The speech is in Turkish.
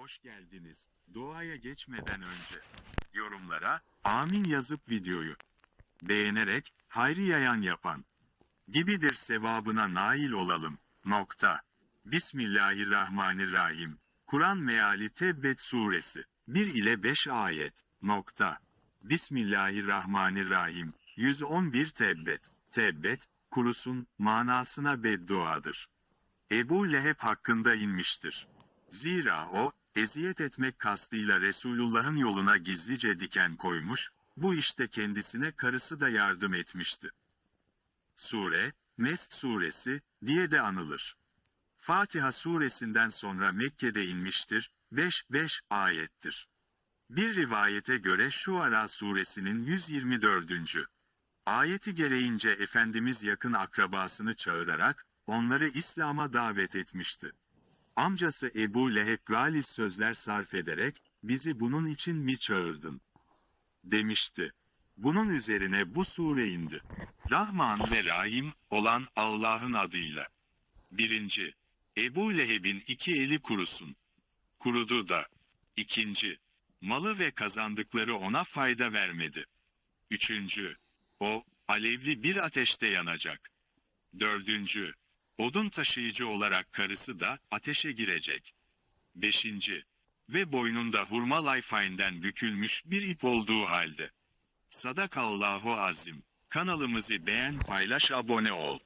Hoş geldiniz. Duaya geçmeden önce yorumlara amin yazıp videoyu beğenerek hayrı yayan yapan gibidir sevabına nail olalım. Nokta. Bismillahirrahmanirrahim. Kur'an meali Tebbet suresi 1 ile 5 ayet. Nokta. Bismillahirrahmanirrahim. 111 Tebbet. Tebbet, kurusun manasına bedduadır. Ebu Leheb hakkında inmiştir. Zira o, eziyet etmek kastıyla Resulullah'ın yoluna gizlice diken koymuş, bu işte kendisine karısı da yardım etmişti. Sure, Mest suresi, diye de anılır. Fatiha suresinden sonra Mekke'de inmiştir, 5-5 ayettir. Bir rivayete göre Şuara suresinin 124. ayeti gereğince Efendimiz yakın akrabasını çağırarak, onları İslam'a davet etmişti. Amcası Ebu Leheb galis sözler sarf ederek, bizi bunun için mi çağırdın? Demişti. Bunun üzerine bu sure indi. Rahman ve Rahim olan Allah'ın adıyla. Birinci, Ebu Leheb'in iki eli kurusun. Kurudu da. İkinci, malı ve kazandıkları ona fayda vermedi. Üçüncü, o, alevli bir ateşte yanacak. Dördüncü, odun taşıyıcı olarak karısı da ateşe girecek. Beşinci, ve boynunda hurma layfaynden bükülmüş bir ip olduğu halde. Sadakallahu azim. Kanalımızı beğen, paylaş, abone ol.